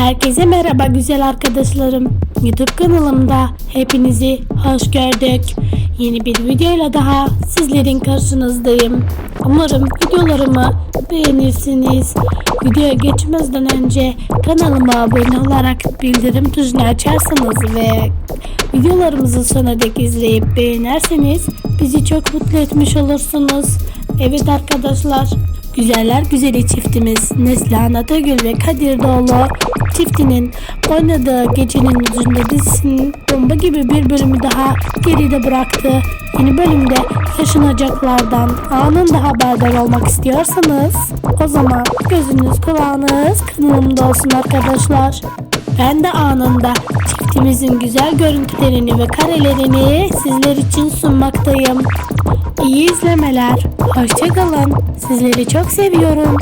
Herkese merhaba güzel arkadaşlarım. YouTube kanalımda hepinizi hoş gördük. Yeni bir videoyla daha sizlerin karşınızdayım. Umarım videolarımı beğenirsiniz. Videoya geçmezden önce kanalıma abone olarak bildirim tuşunu açarsanız ve videolarımızı sona dek izleyip beğenirseniz bizi çok mutlu etmiş olursunuz. Evet arkadaşlar Güzeller güzeli çiftimiz Neslihan Atagül ve Kadir Doğulu çiftinin oynadığı Gecenin Yüzünde dizisinin bomba gibi bir bölümü daha geride bıraktı. Yeni bölümde yaşanacaklardan anında haberdar olmak istiyorsanız o zaman gözünüz kulağınız kanalımda olsun arkadaşlar. Ben de anında çiftimizin güzel görüntülerini ve karelerini sizler için sunmaktayım. İyi izlemeler. Hoşçakalın. Sizleri çok seviyorum.